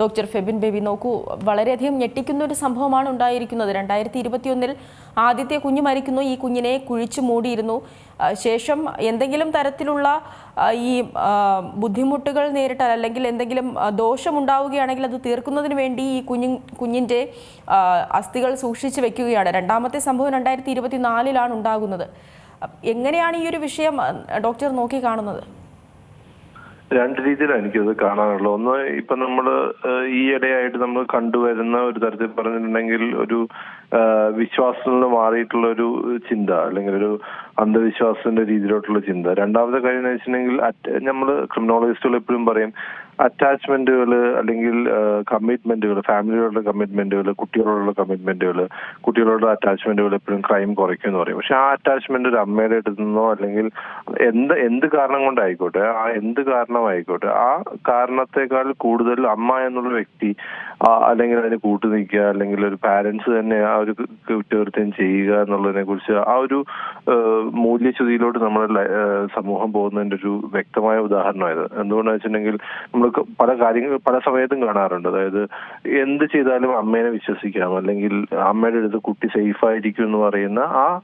Doctor Febin baby നോക്കൂ വളരെയധികം ഞെട്ടിക്കുന്ന ഒരു സംഭവമാണ് ഉണ്ടായിരിക്കുന്നത്. രണ്ടായിരത്തി ഇരുപത്തിയൊന്നിൽ ആദ്യത്തെ കുഞ്ഞ് മരിക്കുന്നു. ഈ കുഞ്ഞിനെ കുഴിച്ചു മൂടിയിരുന്നു. ശേഷം എന്തെങ്കിലും തരത്തിലുള്ള ഈ ബുദ്ധിമുട്ടുകൾ നേരിട്ടാൽ അല്ലെങ്കിൽ എന്തെങ്കിലും ദോഷമുണ്ടാവുകയാണെങ്കിൽ അത് തീർക്കുന്നതിന് വേണ്ടി ഈ കുഞ്ഞു കുഞ്ഞിന്റെ അസ്ഥികൾ സൂക്ഷിച്ചു വെക്കുകയാണ്. രണ്ടാമത്തെ സംഭവം രണ്ടായിരത്തി ഇരുപത്തിനാലിലാണ് ഉണ്ടാകുന്നത്. എങ്ങനെയാണ് ഈ ഒരു വിഷയം ഡോക്ടർ നോക്കി കാണുന്നത് രണ്ട് രീതിയിലാണ് എനിക്കത് കാണാനുള്ളത്. ഒന്ന് ഇപ്പൊ നമ്മൾ ഈ ഈയിടെയായിട്ട് നമ്മൾ കണ്ടുവരുന്ന ഒരു തരത്തിൽ പറഞ്ഞിട്ടുണ്ടെങ്കിൽ ഒരു വിശ്വാസത്തിൽ നിന്ന് മാറിയിട്ടുള്ള ഒരു ചിന്ത അല്ലെങ്കിൽ ഒരു അന്ധവിശ്വാസത്തിന്റെ രീതിയിലോട്ടുള്ള ചിന്ത. രണ്ടാമത്തെ കാര്യം എന്ന് വെച്ചിട്ടുണ്ടെങ്കിൽ നമ്മൾ ക്രിമിനോളജിസ്റ്റുകൾ എപ്പോഴും പറയും അറ്റാച്ച്മെന്റുകൾ അല്ലെങ്കിൽ കമ്മിറ്റ്മെന്റുകൾ ഫാമിലിയോടുള്ള കമ്മിറ്റ്മെന്റുകൾ കുട്ടികളോടുള്ള കമ്മിറ്റ്മെന്റുകൾ കുട്ടികളോടുള്ള അറ്റാച്ച്മെന്റുകൾ എപ്പോഴും ക്രൈം കുറയ്ക്കും എന്ന് പറയും. പക്ഷെ ആ അറ്റാച്ച്മെന്റ് ഒരു അമ്മയുടെ അടുത്ത് നിന്നോ അല്ലെങ്കിൽ എന്ത് എന്ത് കാരണം കൊണ്ടായിക്കോട്ടെ ആ എന്ത് കാരണമായിക്കോട്ടെ ആ കാരണത്തെക്കാൾ കൂടുതൽ അമ്മ എന്നുള്ള വ്യക്തി അല്ലെങ്കിൽ അതിന് കൂട്ടു നിൽക്കുക അല്ലെങ്കിൽ ഒരു പാരന്റ്സ് തന്നെ ആ ഒരു കുറ്റകൃത്യം ചെയ്യുക എന്നുള്ളതിനെ കുറിച്ച് ആ ഒരു മൂല്യച്യുതിയിലോട്ട് നമ്മുടെ സമൂഹം പോകുന്നതിന്റെ ഒരു വ്യക്തമായ ഉദാഹരണമായത്. എന്തുകൊണ്ടാണെന്ന് വെച്ചിട്ടുണ്ടെങ്കിൽ നമ്മൾ പല കാര്യങ്ങൾ പല സമയത്തും കാണാറുണ്ട്. അതായത് എന്ത് ചെയ്താലും അമ്മേനെ വിശ്വസിക്കാം. അല്ലെങ്കിൽ അമ്മയുടെ അടുത്ത് കുട്ടി സേഫ് ആയിരിക്കും എന്ന് പറയുന്ന ആ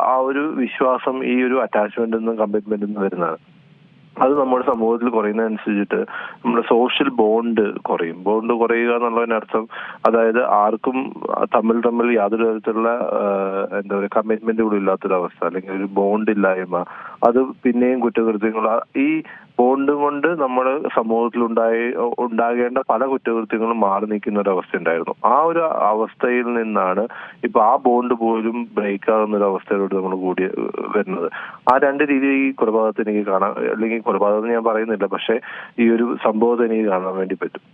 ആ ഒരു വിശ്വാസം ഈ ഒരു അറ്റാച്ച്മെന്റ് നിന്നും കമ്മിറ്റ്മെന്റിൽ നിന്നും വരുന്നതാണ്. അത് നമ്മുടെ സമൂഹത്തിൽ കുറയുന്നതനുസരിച്ചിട്ട് നമ്മുടെ സോഷ്യൽ ബോണ്ട് കുറയും. ബോണ്ട് കുറയുക എന്നുള്ളതിനർത്ഥം അതായത് ആർക്കും തമ്മിൽ തമ്മിൽ യാതൊരു തരത്തിലുള്ള എന്താ പറയുക കമ്മിറ്റ്മെന്റ് കൂടി ഇല്ലാത്തൊരവസ്ഥ അല്ലെങ്കിൽ ഒരു ബോണ്ട് ഇല്ലായ്മ. അത് പിന്നെയും കുറ്റകൃത്യങ്ങൾ ഈ ബോണ്ട് കൊണ്ട് നമ്മൾ സമൂഹത്തിൽ ഉണ്ടായി ഉണ്ടാകേണ്ട പല കുറ്റകൃത്യങ്ങളും മാറി നിൽക്കുന്ന ഒരു അവസ്ഥ ഉണ്ടായിരുന്നു. ആ ഒരു അവസ്ഥയിൽ നിന്നാണ് ഇപ്പൊ ആ ബോണ്ട് പോലും ബ്രേക്ക് ആകുന്ന ഒരു അവസ്ഥയിലോട്ട് നമ്മൾ കൂടി വരുന്നത്. ആ രണ്ട് രീതി ഈ കൊലപാതകത്തെ എനിക്ക് കാണാൻ അല്ലെങ്കിൽ കൊലപാതകം ഞാൻ പറയുന്നില്ല. പക്ഷെ ഈ ഒരു സംഭവത്തെ എനിക്ക് കാണാൻ വേണ്ടി പറ്റും.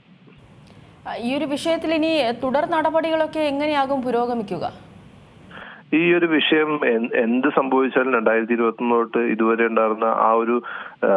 ഈ ഒരു വിഷയത്തിൽ ഇനി തുടർ നടപടികളൊക്കെ എങ്ങനെയാകും പുരോഗമിക്കുക? ഈ ഒരു വിഷയം എന്ത് സംഭവിച്ചാലും രണ്ടായിരത്തി ഇരുപത്തി തൊട്ട് ഇതുവരെ ഉണ്ടായിരുന്ന ആ ഒരു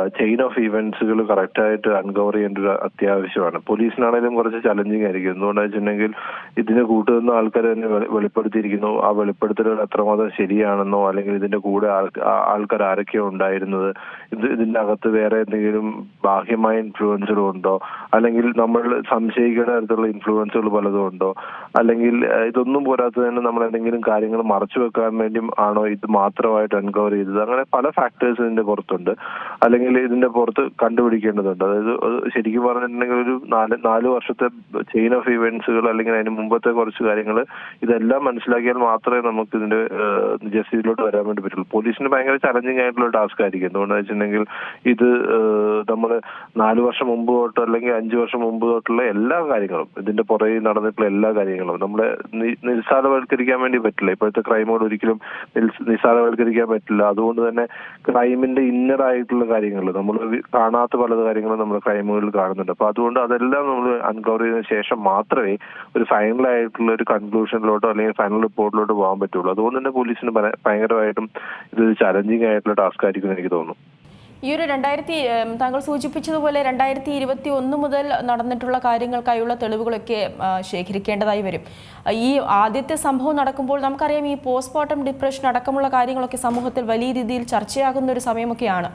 ചെയിൻ ഓഫ് ഇവന്റ്സുകൾ കറക്റ്റായിട്ട് അൺകവർ ചെയ്യേണ്ട ഒരു അത്യാവശ്യമാണ്. പോലീസിനാണെങ്കിലും കുറച്ച് ചലഞ്ചിങ് ആയിരിക്കും. എന്തുകൊണ്ടാന്ന് വെച്ചിട്ടുണ്ടെങ്കിൽ ഇതിന് കൂട്ടുന്ന ആൾക്കാർ തന്നെ വെളിപ്പെടുത്തിയിരിക്കുന്നു. ആ വെളിപ്പെടുത്തലുകൾ എത്രമാത്രം ശരിയാണെന്നോ അല്ലെങ്കിൽ ഇതിന്റെ കൂടെ ആൾ- ആൾക്കാർ ആരൊക്കെയോ ഉണ്ടായിരുന്നത്? ഇത് ഇതിന്റെ അകത്ത് വേറെ എന്തെങ്കിലും ബാഹ്യമായ ഇൻഫ്ലുവൻസുകൾ ഉണ്ടോ? അല്ലെങ്കിൽ നമ്മൾ സംശയിക്കേണ്ട തരത്തിലുള്ള ഇൻഫ്ലുവൻസുകൾ പലതും ഉണ്ടോ? അല്ലെങ്കിൽ ഇതൊന്നും പോരാത്തത് തന്നെ നമ്മൾ എന്തെങ്കിലും കാര്യങ്ങൾ മറച്ചു വെക്കാൻ വേണ്ടി ആണോ ഇത് മാത്രമായിട്ട് അൺകവർ ചെയ്തത്? അങ്ങനെ പല ഫാക്ടേഴ്സ് ഇതിന്റെ പുറത്തുണ്ട്. അല്ലെങ്കിൽ ഇതിന്റെ പുറത്ത് കണ്ടുപിടിക്കേണ്ടതുണ്ട്. അതായത് ശരിക്കും പറഞ്ഞിട്ടുണ്ടെങ്കിൽ ഒരു നാല് നാല് വർഷത്തെ ചെയിൻ ഓഫ് ഇവന്റ്സുകൾ അല്ലെങ്കിൽ അതിന് മുമ്പത്തെ കുറച്ച് കാര്യങ്ങൾ ഇതെല്ലാം മനസ്സിലാക്കിയാൽ മാത്രമേ നമുക്ക് ഇതിന്റെ ജസ്റ്റിസിലോട്ട് വരാൻ വേണ്ടി പറ്റുള്ളൂ. പോലീസിന് ഭയങ്കര ചലഞ്ചിങ് ആയിട്ടുള്ള ടാസ്ക് ആയിരിക്കും. എന്തുകൊണ്ടെന്ന് വെച്ചിട്ടുണ്ടെങ്കിൽ ഇത് നമ്മൾ നാല് വർഷം മുമ്പ് തൊട്ട് അല്ലെങ്കിൽ അഞ്ച് വർഷം മുമ്പ് തൊട്ടുള്ള എല്ലാ കാര്യങ്ങളും ഇതിന്റെ പുറകിൽ നടന്നിട്ടുള്ള എല്ലാ കാര്യങ്ങളും നമ്മളെ നിസ്സാരവൽക്കരിക്കാൻ വേണ്ടി പറ്റില്ല. ഇപ്പോഴത്തെ ക്രൈമുകൾ ഒരിക്കലും നിസ്- നിസ്സാരവൽക്കരിക്കാൻ പറ്റില്ല. അതുകൊണ്ട് തന്നെ ക്രൈമിന്റെ ഇന്നർ ആയിട്ടുള്ള കാര്യങ്ങൾ നമ്മൾ കാണാത്ത പല കാര്യങ്ങളും നമ്മൾ ക്രൈമുകളിൽ കാണുന്നുണ്ട്. അപ്പൊ അതുകൊണ്ട് അതെല്ലാം നമ്മൾ അൺകവർ ചെയ്തതിനു ശേഷം മാത്രമേ ഒരു ഫൈനൽ ആയിട്ടുള്ള ഒരു കൺക്ലൂഷനിലോട്ടോ അല്ലെങ്കിൽ ഫൈനൽ റിപ്പോർട്ടിലോട്ട് പോകാൻ പറ്റുള്ളൂ. അതുകൊണ്ട് തന്നെ പോലീസിന് ഭയ- ഭയങ്കരമായിട്ടും ഇത് ചലഞ്ചിങ് ആയിട്ടുള്ള ടാസ്ക് ആയിരിക്കും എന്ന് എനിക്ക് തോന്നുന്നു. ഈ ഒരു രണ്ടായിരത്തി താങ്കൾ സൂചിപ്പിച്ചതുപോലെ രണ്ടായിരത്തി ഇരുപത്തി ഒന്ന് മുതൽ നടന്നിട്ടുള്ള കാര്യങ്ങൾക്കായുള്ള തെളിവുകളൊക്കെ ശേഖരിക്കേണ്ടതായി വരും. ഈ ആദ്യത്തെ സംഭവം നടക്കുമ്പോൾ നമുക്കറിയാം ഈ പോസ്റ്റ്മോർട്ടം ഡിപ്രഷൻ അടക്കമുള്ള കാര്യങ്ങളൊക്കെ സമൂഹത്തിൽ വലിയ രീതിയിൽ ചർച്ചയാകുന്ന ഒരു സമയമൊക്കെയാണ്.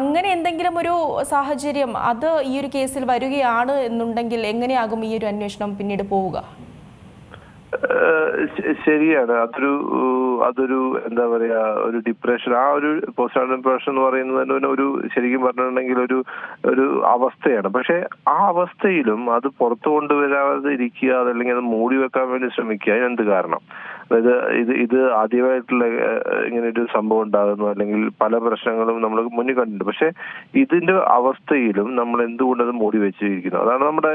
അങ്ങനെ എന്തെങ്കിലും ഒരു സാഹചര്യം അത് ഈ ഒരു കേസിൽ വരികയാണ് എന്നുണ്ടെങ്കിൽ എങ്ങനെയാകും ഈ ഒരു അന്വേഷണം പിന്നീട് പോവുക? ശരിയാണ്. അതൊരു അതൊരു എന്താ പറയാ ഒരു ഡിപ്രഷൻ ആ ഒരു പോസ്റ്റ് ഡിപ്രഷൻ എന്ന് പറയുന്നത് തന്നെ ഒരു ശരിക്കും പറഞ്ഞിട്ടുണ്ടെങ്കിൽ ഒരു ഒരു അവസ്ഥയാണ്. പക്ഷെ ആ അവസ്ഥയിലും അത് പുറത്തു കൊണ്ടുവരാതെ ഇരിക്കുക അതല്ലെങ്കിൽ അത് മൂടി വെക്കാൻ വേണ്ടി ശ്രമിക്കുക എന്ത് കാരണം? അതായത് ഇത് ഇത് ആദ്യമായിട്ടുള്ള ഇങ്ങനെ ഒരു സംഭവം ഉണ്ടാകുന്നു അല്ലെങ്കിൽ പല പ്രശ്നങ്ങളും നമ്മൾ മുന്നിൽ കണ്ടിട്ടുണ്ട്. പക്ഷെ ഇതിന്റെ അവസ്ഥയിലും നമ്മൾ എന്തുകൊണ്ട് അത് മൂടി വെച്ചിരിക്കുന്നു? അതാണ് നമ്മുടെ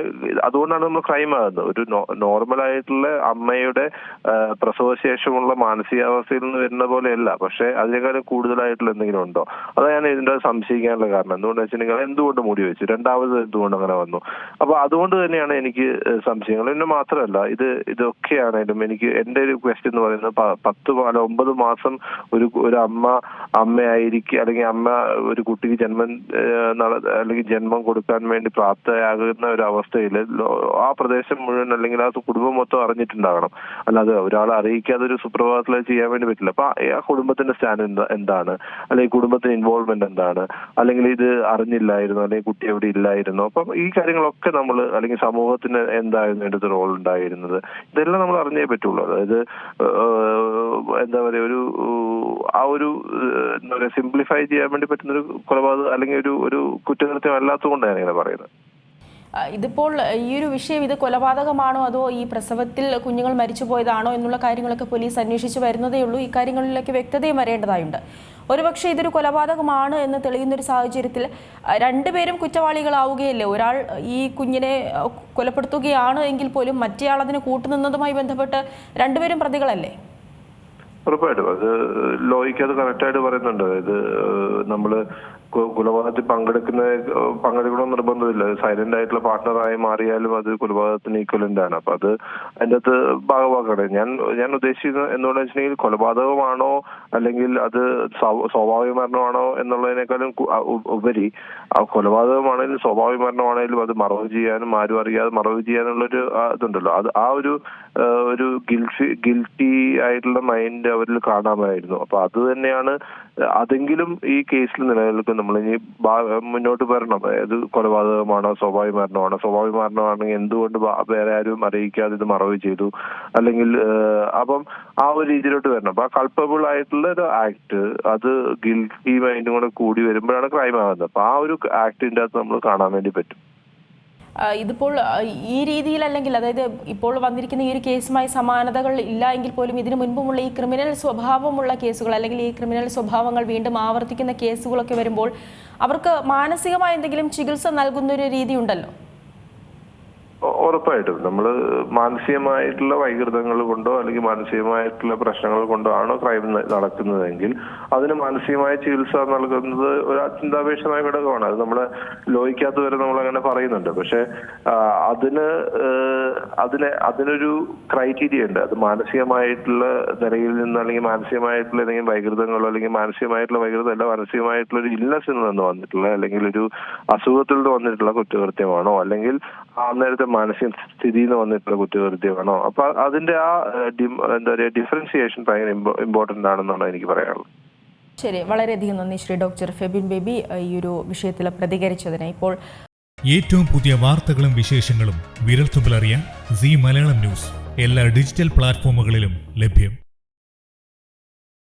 അതുകൊണ്ടാണ് നമ്മൾ ക്രൈം ആകുന്നത്. ഒരു നോർമൽ ആയിട്ടുള്ള അമ്മയുടെ പ്രസവശേഷമുള്ള മാനസികാവസ്ഥയിൽ നിന്ന് വരുന്ന പോലെയല്ല. പക്ഷെ അതിനേക്കാളും കൂടുതലായിട്ടുള്ള എന്തെങ്കിലും ഉണ്ടോ? അതാണ് ഇതിന്റെ സംശയിക്കാനുള്ള കാരണം. എന്തുകൊണ്ട് വെച്ചിട്ടുണ്ടെങ്കിൽ എന്തുകൊണ്ട് മൂടി വെച്ചു? രണ്ടാമത് എന്തുകൊണ്ട് അങ്ങനെ വന്നു? അപ്പൊ അതുകൊണ്ട് തന്നെയാണ് എനിക്ക് സംശയങ്ങൾ. എന്നെ മാത്രമല്ല ഇത് ഇതൊക്കെയാണേലും എനിക്ക് എന്റെ ഒരു ക്വസ്റ്റ്യൻ എന്ന് പറയുന്നത് പത്ത് അല്ല ഒമ്പത് മാസം ഒരു ഒരു അമ്മ അമ്മയായിരിക്കും അല്ലെങ്കിൽ അമ്മ ഒരു കുട്ടിക്ക് ജന്മം അല്ലെങ്കിൽ ജന്മം കൊടുക്കാൻ വേണ്ടി പ്രാപ്തയാകുന്ന ഒരു അവസ്ഥയിൽ ആ പ്രദേശം മുഴുവൻ അല്ലെങ്കിൽ ആ കുടുംബം മൊത്തം അറിഞ്ഞിട്ടുണ്ടാകണം. ഉണ്ടാകണം അല്ലാതെ ഒരാളെ അറിയിക്കാതെ ഒരു സുപ്രഭാതത്തിൽ അത് ചെയ്യാൻ വേണ്ടി പറ്റില്ല. അപ്പൊ ആ- കുടുംബത്തിന്റെ സ്റ്റാൻഡ് എന്താണ്? അല്ലെങ്കിൽ കുടുംബത്തിന്റെ ഇൻവോൾവ്മെന്റ് എന്താണ്? അല്ലെങ്കിൽ ഇത് അറിഞ്ഞില്ലായിരുന്നു അല്ലെങ്കിൽ കുട്ടി എവിടെ ഇല്ലായിരുന്നു? അപ്പം ഈ കാര്യങ്ങളൊക്കെ നമ്മൾ അല്ലെങ്കിൽ സമൂഹത്തിന് എന്തായിരുന്നു എന്റെ റോൾ ഉണ്ടായിരുന്നത്? ഇതെല്ലാം നമ്മൾ അറിഞ്ഞേ പറ്റുള്ളൂ. അതായത് എന്താ പറയുക ഒരു ആ ഒരു എന്താ പറയുക സിംപ്ലിഫൈ ചെയ്യാൻ വേണ്ടി പറ്റുന്ന ഒരു കൊലപാതകം അല്ലെങ്കിൽ ഒരു ഒരു കുറ്റകൃത്യം അല്ലാത്തതുകൊണ്ടാണ് ഇങ്ങനെ പറയുന്നത്. ഇതിപ്പോൾ ഈ ഒരു വിഷയം ഇത് കൊലപാതകമാണോ അതോ ഈ പ്രസവത്തിൽ കുഞ്ഞുങ്ങൾ മരിച്ചു പോയതാണോ എന്നുള്ള കാര്യങ്ങളൊക്കെ പോലീസ് അന്വേഷിച്ച് വരുന്നതേ ഉള്ളൂ. ഇക്കാര്യങ്ങളിലേക്ക് കാര്യങ്ങളിലൊക്കെ വ്യക്തതയും വരേണ്ടതായുണ്ട്. ഒരുപക്ഷെ ഇതൊരു കൊലപാതകമാണ് എന്ന് തെളിയുന്ന ഒരു സാഹചര്യത്തിൽ രണ്ടുപേരും കുറ്റവാളികളാവുകയല്ലേ? ഒരാൾ ഈ കുഞ്ഞിനെ കൊലപ്പെടുത്തുകയാണ് എങ്കിൽ പോലും മറ്റേയാൾ അതിന് കൂട്ടുനിന്നതുമായി ബന്ധപ്പെട്ട് രണ്ടുപേരും പ്രതികളല്ലേ? ഉറപ്പായിട്ടും. അത് ലോയ്ക്ക് അത് കറക്റ്റായിട്ട് പറയുന്നുണ്ട്. അതായത് നമ്മൾ കൊലപാതകത്തിൽ പങ്കെടുക്കുന്ന പങ്കെടുക്കണം പങ്കെടുക്കണമെന്ന് നിർബന്ധമില്ല. സൈലന്റ് ആയിട്ടുള്ള പാർട്ട്ണറായി മാറിയാലും അത് കൊലപാതകത്തിന് ഈക്വലന്റ് ആണ്. അപ്പൊ അത് അതിന്റെ അകത്ത് ഭാഗമാക്കട്ടെ. ഞാൻ ഞാൻ ഉദ്ദേശിക്കുന്നത് എന്നുള്ള വെച്ചിട്ടുണ്ടെങ്കിൽ കൊലപാതകമാണോ അല്ലെങ്കിൽ അത് സ്വാ- സ്വാഭാവിക മരണമാണോ എന്നുള്ളതിനേക്കാളും ഉപരി ആ കൊലപാതകമാണെങ്കിലും സ്വാഭാവിക മരണമാണെങ്കിലും അത് മറവ് ചെയ്യാനും ആരും അറിയാതെ മറവ് ചെയ്യാനുള്ളൊരു ഒരു ഇതുണ്ടല്ലോ. അത് ആ ഒരു ഒരു ഗിൽറ്റി ഗിൽറ്റി ആയിട്ടുള്ള മൈൻഡ് അവരിൽ കാണാമായിരുന്നു. അപ്പൊ അത് തന്നെയാണ് അതെങ്കിലും ഈ കേസിൽ നിലനിൽക്കും. നമ്മൾ ഇനി മുന്നോട്ട് വരണം. അതായത് കൊലപാതകമാണോ സ്വാഭാവിക മരണമാണോ സ്വാഭാവിക മരണമാണെങ്കിൽ എന്തുകൊണ്ട് വേറെ ആരും അറിയിക്കാതെ ഇത് മറവ് ചെയ്തു? അല്ലെങ്കിൽ അപ്പം ആ ഒരു രീതിയിലോട്ട് വരണം. അപ്പൊ ആ കൾപ്പബിൾ ആയിട്ടുള്ള ഒരു ആക്ട് അത് ഗിൽറ്റി മൈൻഡും കൂടെ കൂടി വരുമ്പോഴാണ് ക്രൈം ആകുന്നത്. അപ്പൊ ആ ഒരു ആക്ടിന്റെ അകത്ത് നമ്മൾ കാണാൻ വേണ്ടി പറ്റും. ഇതിപ്പോൾ ഈ രീതിയിൽ അല്ലെങ്കിൽ അതായത് ഇപ്പോൾ വന്നിരിക്കുന്ന ഈ ഒരു കേസുമായി സമാനതകൾ ഇല്ല എങ്കിൽ പോലും ഇതിനു മുൻപുമുള്ള ഈ ക്രിമിനൽ സ്വഭാവമുള്ള കേസുകൾ അല്ലെങ്കിൽ ഈ ക്രിമിനൽ സ്വഭാവങ്ങൾ വീണ്ടും ആവർത്തിക്കുന്ന കേസുകളൊക്കെ വരുമ്പോൾ അവർക്ക് മാനസികമായ എന്തെങ്കിലും ചികിത്സ നൽകുന്ന ഒരു രീതി ഉണ്ടല്ലോ ഉറപ്പായിട്ടും. നമ്മൾ മാനസികമായിട്ടുള്ള വൈകൃതങ്ങൾ കൊണ്ടോ അല്ലെങ്കിൽ മാനസികമായിട്ടുള്ള പ്രശ്നങ്ങൾ കൊണ്ടോ ആണോ ക്രൈം നടക്കുന്നതെങ്കിൽ അതിന് മാനസികമായ ചികിത്സ നൽകുന്നത് ഒരു അത്യന്താപേക്ഷിതമായ ഘടകമാണ്. അത് നമ്മളെ ലോഹിക്കാത്ത വരെ നമ്മൾ അങ്ങനെ പറയുന്നുണ്ട്. പക്ഷെ അതിന് അതിന് അതിനൊരു ക്രൈറ്റീരിയ ഉണ്ട്. അത് മാനസികമായിട്ടുള്ള നിലയിൽ നിന്ന് അല്ലെങ്കിൽ മാനസികമായിട്ടുള്ള ഏതെങ്കിലും വൈകൃതങ്ങളോ അല്ലെങ്കിൽ മാനസികമായിട്ടുള്ള വൈകൃതം അല്ല മാനസികമായിട്ടുള്ള ഒരു ഇല്ലസിൽ നിന്ന് വന്നിട്ടുള്ള അല്ലെങ്കിൽ ഒരു അസുഖത്തിൽ നിന്ന് വന്നിട്ടുള്ള കുറ്റകൃത്യമാണോ അല്ലെങ്കിൽ ആ നേരത്തെ മാനസിക സ്ഥിതിയിൽ നിന്ന് വന്നിട്ടുള്ള കുറ്റകൃത്യമാണോ അപ്പൊ അതിന്റെ ആ എന്താ പറയുക ഡിഫറൻസിയേഷൻ ഭയങ്കര ഇമ്പോർട്ടന്റ് ആണെന്നാണ് എനിക്ക് പറയാനുള്ളത്. ശരി വളരെയധികം നന്ദി ശ്രീ ഡോക്ടർ ഫെബിൻ ബേബി. ഈ ഒരു വിഷയത്തിൽ പ്രതികരിച്ചതിന് ഇപ്പോൾ ഏറ്റവും പുതിയ വാർത്തകളും വിശേഷങ്ങളും വിരൽത്തുമ്പിലറിയാൻ സി മലയാളം ന്യൂസ്. എല്ലാ ഡിജിറ്റൽ പ്ലാറ്റ്ഫോമുകളിലും ലഭ്യം.